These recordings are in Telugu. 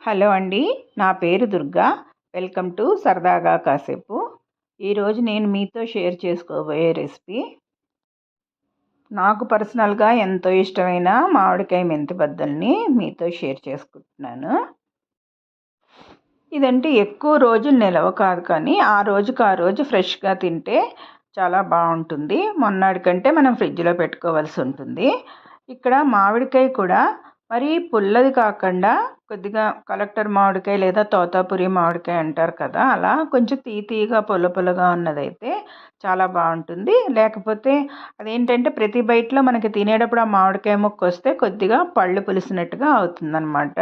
హలో అండి నా పేరు దుర్గా. వెల్కమ్ టు సరదాగా కాసేపు. ఈరోజు నేను మీతో షేర్ చేసుకోబోయే రెసిపీ. నాకు పర్సనల్గా ఎంతో ఇష్టమైన మామిడికాయ మెంతి బద్దల్ని మీతో షేర్ చేసుకుంటున్నాను. ఇదంటే ఎక్కువ రోజులు నిలవ కాదు కానీ ఆ రోజుకి ఆ రోజు ఫ్రెష్గా తింటే చాలా బాగుంటుంది. మొన్నటికంటే మనం ఫ్రిడ్జ్లో పెట్టుకోవాల్సి ఉంటుంది. ఇక్కడ మామిడికాయ కూడా మరి పుల్లది కాకుండా కొద్దిగా కలెక్టర్ మామిడికాయ లేదా తోతాపురి మామిడికాయ అంటారు కదా అలా కొంచెం తీ తీగా ఉన్నదైతే చాలా బాగుంటుంది. లేకపోతే అదేంటంటే ప్రతి బయటలో మనకి తినేటప్పుడు ఆ మామిడికాయ ముక్క వస్తే కొద్దిగా పళ్ళు పులిసినట్టుగా అవుతుందన్నమాట.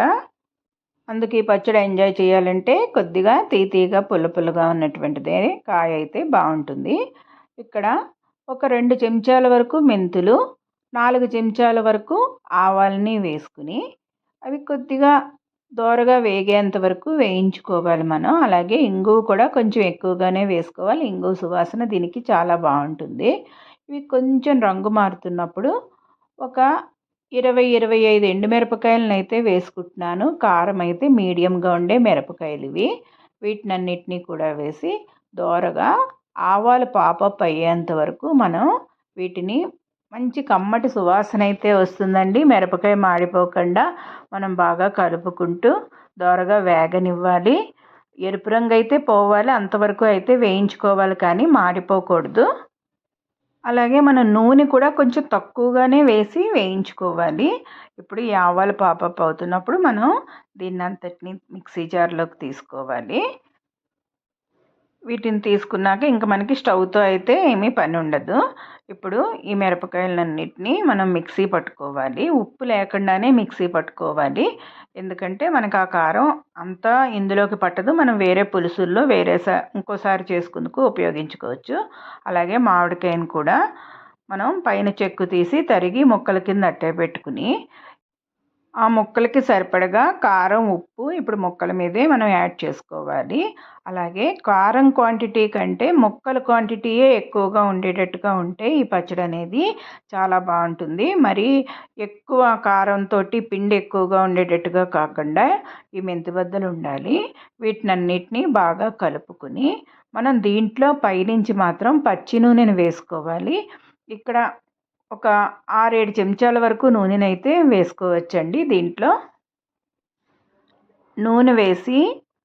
అందుకు ఈ పచ్చడి ఎంజాయ్ చేయాలంటే కొద్దిగా తీతీగా పుల్ల పుల్లగా ఉన్నటువంటిదే కాయ అయితే బాగుంటుంది. ఇక్కడ ఒక రెండు చెంచాల వరకు మెంతులు నాలుగు చెంచాల వరకు ఆవాలని వేసుకుని అవి కొద్దిగా దోరగా వేగేంత వరకు వేయించుకోవాలి మనం. అలాగే ఇంగువ కూడా కొంచెం ఎక్కువగానే వేసుకోవాలి. ఇంగువ సువాసన దీనికి చాలా బాగుంటుంది. ఇవి కొంచెం రంగు మారుతున్నప్పుడు ఒక ఇరవై ఇరవై ఐదు ఎండుమిరపకాయలను అయితే వేసుకుంటున్నాను. కారం అయితే మీడియంగా ఉండే మిరపకాయలు ఇవి. వీటినన్నిటినీ కూడా వేసి దోరగా ఆవాలు పాపప్ అయ్యేంత వరకు మనం వీటిని మంచి కమ్మటి సువాసన అయితే వస్తుందండి. మిరపకాయ మాడిపోకుండా మనం బాగా కలుపుకుంటూ దోరగా వేగనివ్వాలి. ఎరుపు రంగు అయితే పోవాలి. అంతవరకు అయితే వేయించుకోవాలి కానీ మాడిపోకూడదు. అలాగే మన నూనె కూడా కొంచెం తక్కువగానే వేసి వేయించుకోవాలి. ఇప్పుడు ఈ ఆవాలు పాపప్ అవుతున్నప్పుడు మనం దీన్ని అంతటిని మిక్సీ జార్లోకి తీసుకోవాలి. వీటిని తీసుకున్నాక ఇంకా మనకి స్టవ్తో అయితే ఏమీ పని ఉండదు. ఇప్పుడు ఈ మిరపకాయలన్నిటినీ మనం మిక్సీ పట్టుకోవాలి. ఉప్పు లేకుండానే మిక్సీ పట్టుకోవాలి. ఎందుకంటే మనకు ఆ కారం అంతా ఇందులోకి పట్టదు. మనం వేరే పులుసుల్లో వేరే ఇంకోసారి చేసుకుందుకు ఉపయోగించుకోవచ్చు. అలాగే మామిడికాయను కూడా మనం పైన చెక్కు తీసి తరిగి ముక్కల కింద అట్టే పెట్టుకుని ఆ ముక్కలకి సరిపడగా కారం ఉప్పు ఇప్పుడు ముక్కల మీదే మనం యాడ్ చేసుకోవాలి. అలాగే కారం క్వాంటిటీ కంటే ముక్కల క్వాంటిటీయే ఎక్కువగా ఉండేటట్టుగా ఉంటే ఈ పచ్చడి అనేది చాలా బాగుంటుంది. మరి ఎక్కువ కారంతో పిండి ఎక్కువగా ఉండేటట్టుగా కాకుండా ఈ మెంతిబద్దలు ఉండాలి. వీటినన్నిటినీ బాగా కలుపుకుని మనం దీంట్లో పైనుంచి మాత్రం పచ్చి నూనెను వేసుకోవాలి. ఇక్కడ ఒక ఆరేడు చెంచాల వరకు నూనెనైతే వేసుకోవచ్చండి దీంట్లో. నూనె వేసి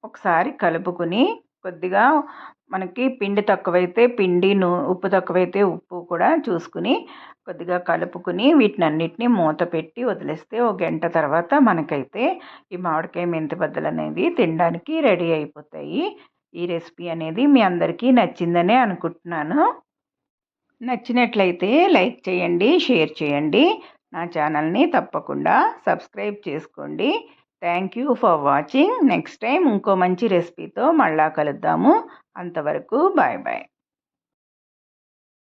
ఒకసారి కలుపుకుని కొద్దిగా మనకి పిండి తక్కువైతే పిండి నూ ఉప్పు తక్కువైతే ఉప్పు కూడా చూసుకుని కొద్దిగా కలుపుకుని వీటిని అన్నిటినీ మూత పెట్టి వదిలేస్తే ఒక గంట తర్వాత మనకైతే ఈ మామిడికాయ మెంతి బద్దలు అనేది తినడానికి రెడీ అయిపోతాయి. ఈ రెసిపీ అనేది మీ అందరికీ నచ్చిందనే అనుకుంటున్నాను. నచ్చినట్లయితే లైక్ చేయండి షేర్ చేయండి. నా ఛానల్ని తప్పకుండా సబ్స్క్రైబ్ చేసుకోండి. Thank you for watching next time ఇంకో మంచి రెసిపీతో మళ్ళా కలుద్దాము. అంతవరకు బాయ్ బాయ్